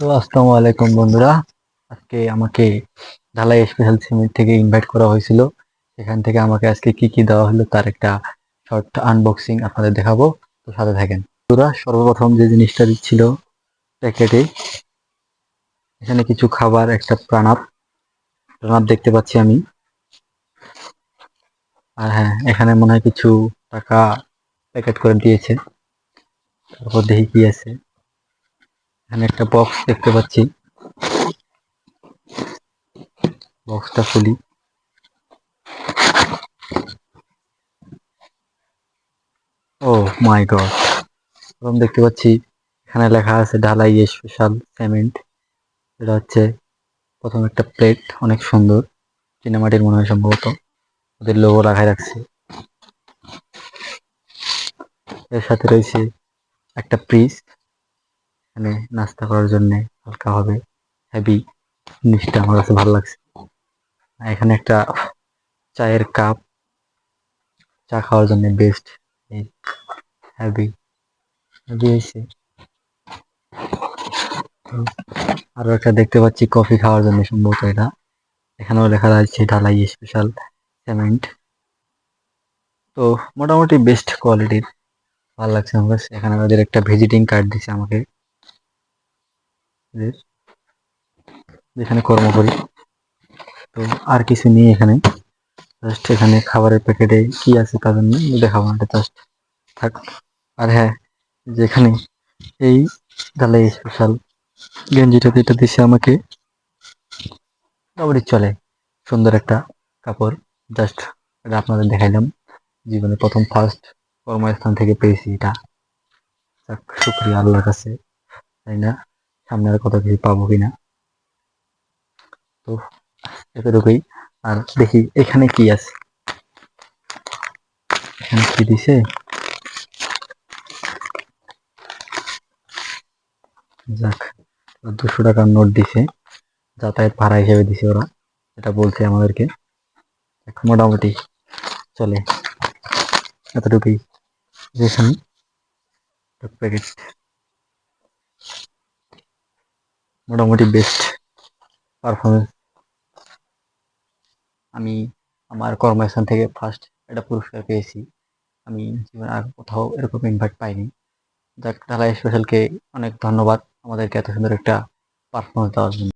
তো আসসালামু আলাইকুম, বন্ধুরা। আজকে আমাকে ঢালাই স্পেশাল সিমেন্ট থেকে ইনভাইট করা হয়েছিল। সেখান থেকে আমাকে আজকে কি কি দেওয়া হলো তার একটা শর্ট আনবক্সিং আপনাদের দেখাবো। তো সাথে থাকেন। বন্ধুরা, সর্বপ্রথম যে জিনিসটা দিচ্ছিল প্যাকেটে এখানে কিছু খাবার, একটা প্রাণাপ। প্রাণাপ দেখতে পাচ্ছি আমি। আর হ্যাঁ এখানে মনে হয় কিছু টাকা প্যাকেট করে দিয়েছে। তারপর দেখি কি আছে। এখানে একটা বক্স দেখতে পাচ্ছি। বক্সটা খুলি। ও মাই গড প্রথম দেখতে পাচ্ছি, এখানে লেখা আছে ঢালাই স্পেশাল সিমেন্ট এটা হচ্ছে প্রথম একটা প্লেট অনেক সুন্দর। চিনামাটির মনে হয় সম্ভবত। ওদের লোগো লাগাই রাখছে। এর সাথে রয়েছে একটা ফ্রিজ এখানে নাস্তা করার জন্য হালকা হবে হেভি জিনিসটা আমার কাছে ভালো লাগছে। এখানে একটা চায়ের কাপ চা খাওয়ার জন্য বেস্ট এই হেভি হেভি হয়েছে আরও একটা দেখতে পাচ্ছি কফি খাওয়ার জন্য সম্ভবত এটা। এখানেও লেখা আছে ঢালাই স্পেশাল সিমেন্ট তো মোটামুটি বেস্ট কোয়ালিটির ভালো লাগছে আমার কাছে। এখানে ওদের একটা ভিজিটিং কার্ড দিছে আমাকে। এদের যেখানে কর্ম করি তো আর কিছু নেই এখানে। জাস্ট এখানে খাবারের প্যাকেটে কি আছে তা জন্য দেখাবো না জাস্ট থাক। আর হ্যাঁ যেখানে এই ঢালাই স্পেশাল গেঞ্জিটা এটা দিছে আমাকে। মোটামুটি চলে, সুন্দর একটা কাপড়। জাস্ট এটা আপনাদের দেখাইলাম। জীবনে প্রথম ফার্স্ট কর্মস্থান থেকে পেয়েছি এটা। যাক, শুক্রিয়া আল্লাহর কাছে, তাই না? সামনে আর কত কিছু পাবো কিনা। তো, এতটুকুই। আর দেখি, এখানে কি আছে? এখানে কি দিছে? যাক দুশো টাকার নোট দিছে। যাতায়াত ভাড়া হিসেবে দিছে ওরা, এটা বলছে আমাদেরকে। মোটামুটি চলে। এতটুকুই। যেখানে প্যাকেট মোটামুটি বেস্ট পারফরমেন্স আমি আমার কর্মস্থান থেকে ফার্স্ট একটা পুরস্কার পেয়েছি। আমি জীবনে আর কোথাও এরকম ইনভাইট পাইনি। যাক ঢালাই স্পেশালকে অনেক ধন্যবাদ আমাদেরকে এত সুন্দর একটা পারফরমেন্স দেওয়ার জন্য।